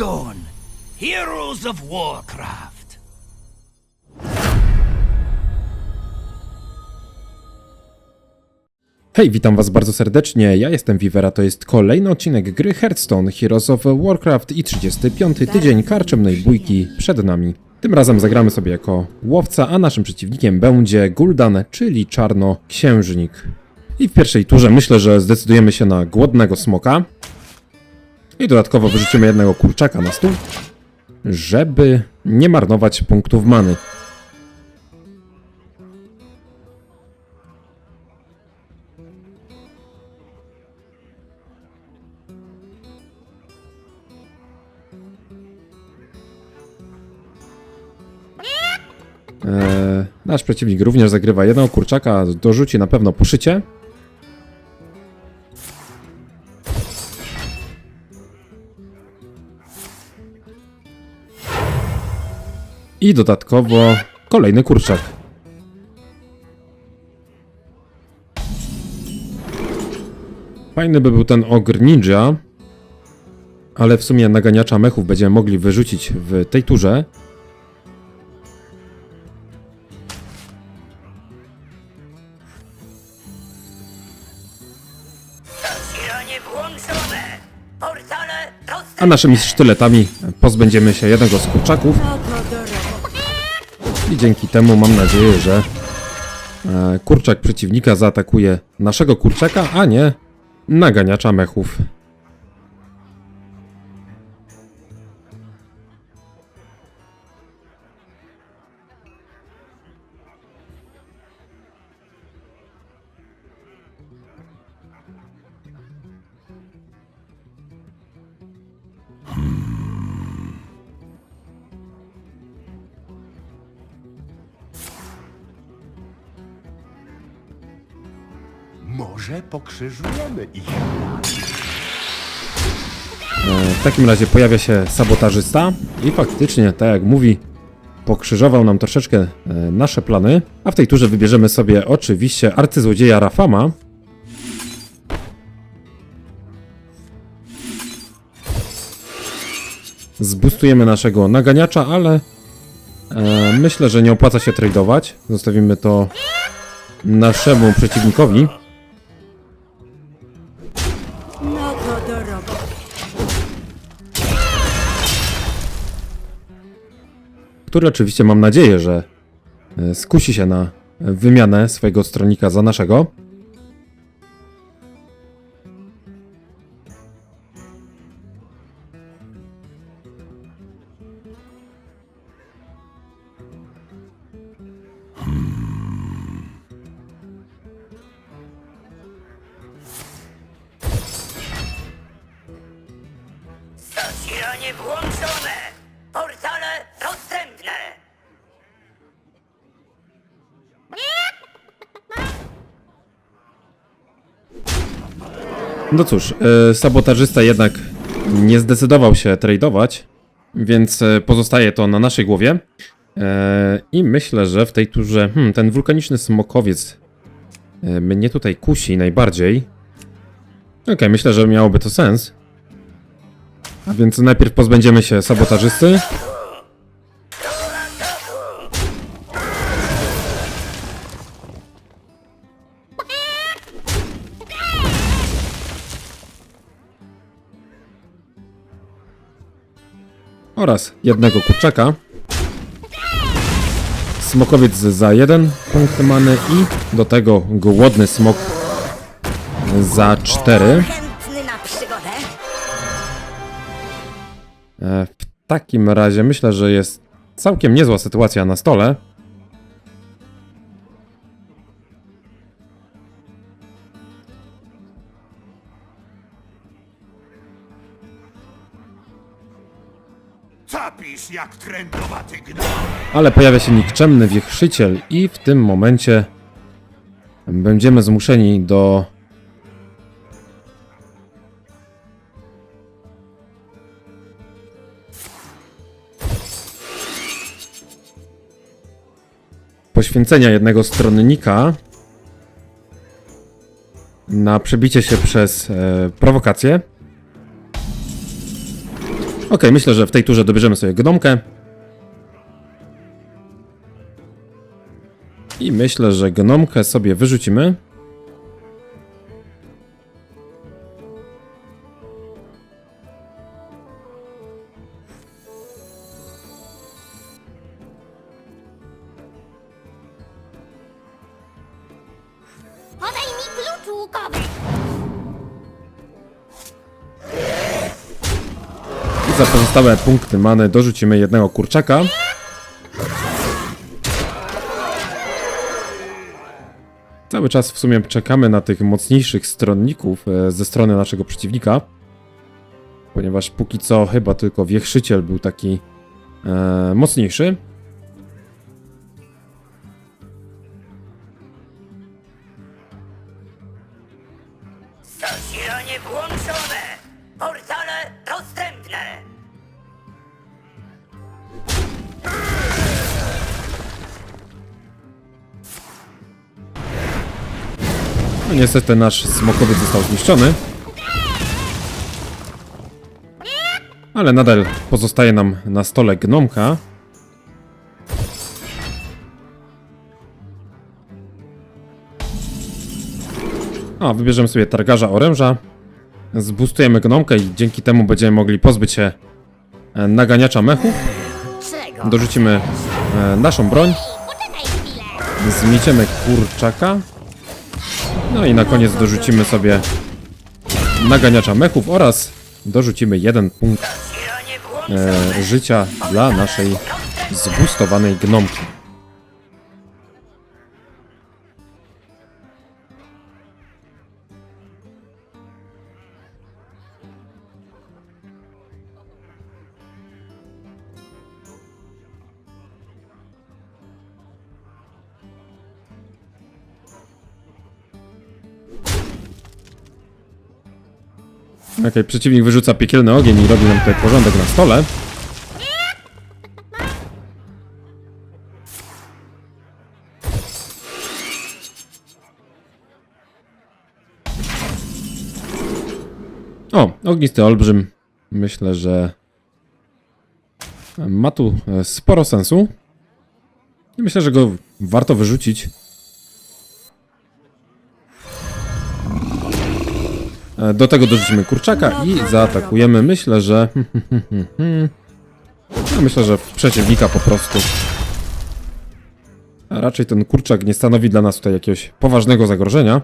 Heroes of Warcraft. Hej, witam was bardzo serdecznie, ja jestem Vivera, to jest kolejny odcinek gry Hearthstone Heroes of Warcraft i 35. tydzień karczemnej bójki przed nami. Tym razem zagramy sobie jako łowca, a naszym przeciwnikiem będzie Gul'dan, czyli czarnoksiężnik. I w pierwszej turze myślę, że zdecydujemy się na głodnego smoka. I dodatkowo wyrzucimy jednego kurczaka na stół, żeby nie marnować punktów many. Eee, nasz przeciwnik również zagrywa jednego kurczaka, dorzuci na pewno poszycie. I dodatkowo kolejny kurczak. Fajny by był ten ogr ninja, ale w sumie naganiacza mechów będziemy mogli wyrzucić w tej turze. A naszymi sztyletami pozbędziemy się jednego z kurczaków. I dzięki temu mam nadzieję, że e, kurczak przeciwnika zaatakuje naszego kurczaka, a nie naganiacza mechów. Może pokrzyżujemy ich. E, w takim razie pojawia się sabotażysta i faktycznie, tak jak mówi, pokrzyżował nam troszeczkę e, nasze plany. A w tej turze wybierzemy sobie oczywiście arcyzłodzieja Rafama. Zbustujemy naszego naganiacza, ale e, myślę, że nie opłaca się tradeować. Zostawimy to naszemu przeciwnikowi. Który oczywiście mam nadzieję, że e, skusi się na wymianę swojego stronika za naszego. Włączone! No cóż, e, sabotażysta jednak nie zdecydował się tradeować, więc e, pozostaje to na naszej głowie. E, I myślę, że w tej turze hmm, ten wulkaniczny smokowiec mnie tutaj kusi najbardziej. Okej, myślę, że miałoby to sens. A więc najpierw pozbędziemy się sabotażysty. Oraz jednego kurczaka. Smokowiec za jeden punkt many i do tego głodny smok za cztery. E, W takim razie myślę, że jest całkiem niezła sytuacja na stole. Capisz jak trędowaty. Ale pojawia się nikczemny wieprzyciel i w tym momencie będziemy zmuszeni do poświęcenia jednego stronnika na przebicie się przez e, prowokację. Okej, myślę, że w tej turze dobierzemy sobie gnomkę. I myślę, że gnomkę sobie wyrzucimy. Podaj mi klucz łukowy! Za pozostałe punkty many dorzucimy jednego kurczaka. Cały czas w sumie czekamy na tych mocniejszych stronników e, ze strony naszego przeciwnika. Ponieważ póki co chyba tylko wieprzyciel był taki e, mocniejszy. No niestety nasz smokowiec został zniszczony. Ale nadal pozostaje nam na stole gnomka. A, wybierzemy sobie targarza oręża. Zbustujemy gnomkę i dzięki temu będziemy mogli pozbyć się e, naganiacza mechów. Dorzucimy e, naszą broń. Zmieciemy kurczaka. No i na koniec dorzucimy sobie naganiacza mechów oraz dorzucimy jeden punkt e, życia dla naszej zbustowanej gnomki. Okej, przeciwnik wyrzuca piekielny ogień i robi nam tutaj porządek na stole. O, ognisty olbrzym. Myślę, że ma tu e, sporo sensu. Myślę, że go warto wyrzucić. Do tego dorzucimy kurczaka i zaatakujemy. Myślę, że. Ja myślę, że w przeciwnika po prostu. A raczej ten kurczak nie stanowi dla nas tutaj jakiegoś poważnego zagrożenia.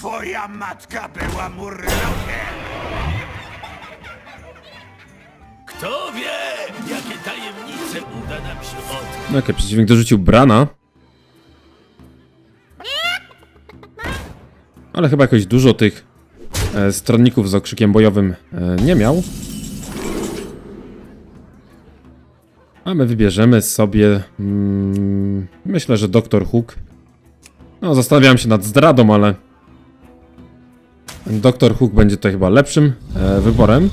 Twoja matka była murlokiem! Kto wie, jakie tajemnice uda nam się odkryć? No Okej, przeciwnik dorzucił brana. Ale chyba jakoś dużo tych e, stronników z okrzykiem bojowym e, nie miał. A my wybierzemy sobie. Mm, myślę, że Doktor Hook. No, zastanawiałem się nad zdradą, ale. Doktor Hook będzie tutaj chyba lepszym e, wyborem.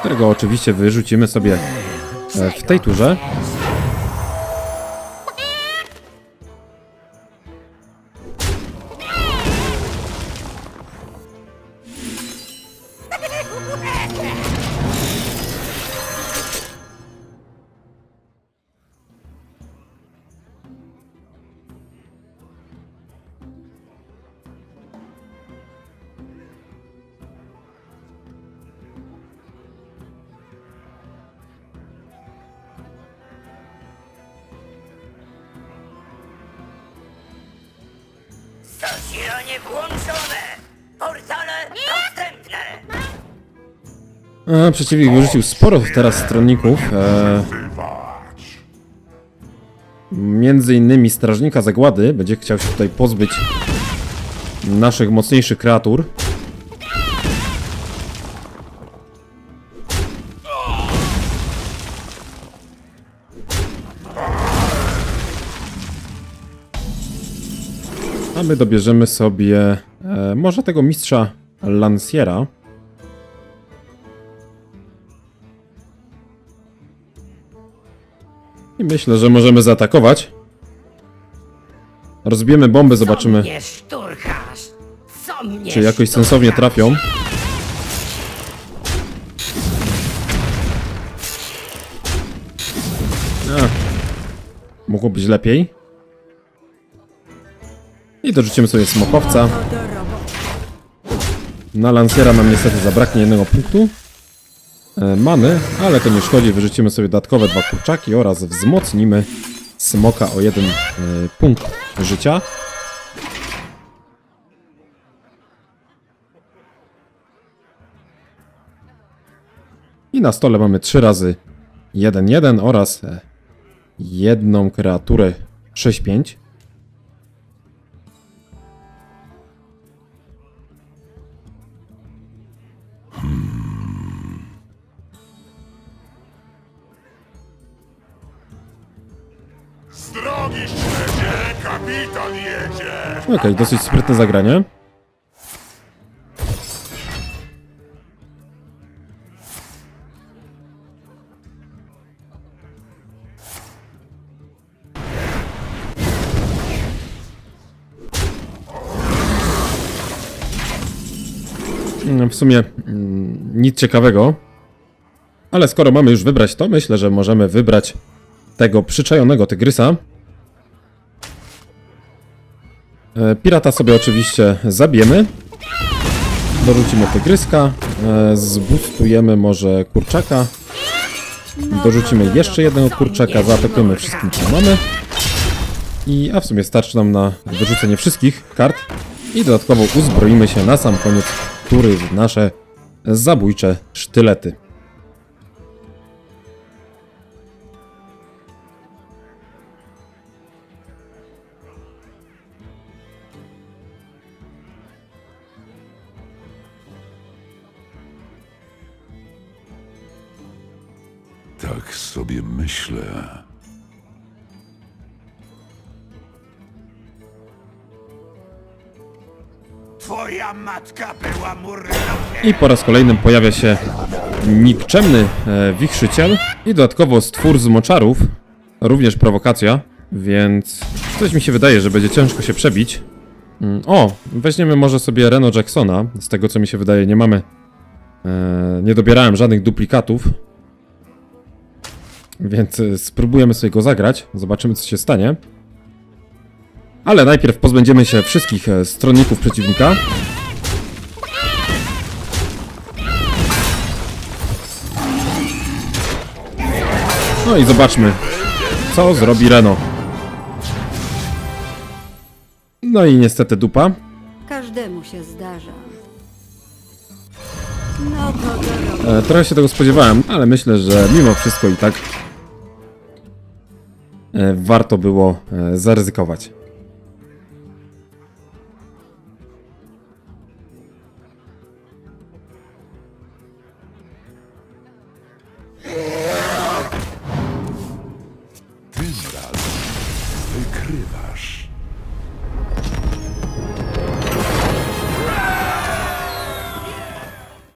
Którego oczywiście wyrzucimy sobie e, w tej turze. Zasilanie włączone! Portale dostępne! E, przeciwnik wyrzucił sporo teraz stronników. E, między innymi strażnika zagłady będzie chciał się tutaj pozbyć naszych mocniejszych kreatur. A my dobierzemy sobie e, może tego mistrza Lanciera. I myślę, że możemy zaatakować. Rozbijemy bomby, zobaczymy, mnie szturchasz? Co mnie czy jakoś szturchasz? sensownie trafią. A, mogło być lepiej. I dorzucimy sobie smokowca. Na lancera nam niestety zabraknie jednego punktu. E, ale to nie szkodzi, wyrzucimy sobie dodatkowe dwa kurczaki oraz wzmocnimy smoka o jeden e, punkt życia. I na stole mamy 3 razy 1-1 oraz e, jedną kreaturę 6-5. Z drogi śledzie, kapitan jedzie! Okej, dosyć sprytne zagranie. Mm, W sumie mm, nic ciekawego. Ale skoro mamy już wybrać to, myślę, że możemy wybrać tego przyczajonego tygrysa. E, Pirata sobie oczywiście zabijemy. Dorzucimy tygryska. e, Zbustujemy może kurczaka. Dorzucimy jeszcze jednego kurczaka. Zaatakujemy wszystkim co mamy. I, a w sumie starczy nam na wyrzucenie wszystkich kart. I dodatkowo uzbroimy się na sam koniec tury w nasze zabójcze sztylety. Twoja matka była! I po raz kolejny pojawia się nikczemny e, wichrzyciel i dodatkowo stwór z moczarów, również prowokacja, więc coś mi się wydaje, że będzie ciężko się przebić. Mm, O, weźmiemy może sobie Reno Jacksona, z tego co mi się wydaje nie mamy, e, nie dobierałem żadnych duplikatów, więc e, spróbujemy sobie go zagrać, zobaczymy co się stanie. Ale najpierw pozbędziemy się wszystkich e, stronników przeciwnika. No i zobaczmy, co zrobi Reno. No i niestety dupa. Każdemu się zdarza. No to do. E, trochę się tego spodziewałem, ale myślę, że mimo wszystko i tak e, warto było e, zaryzykować.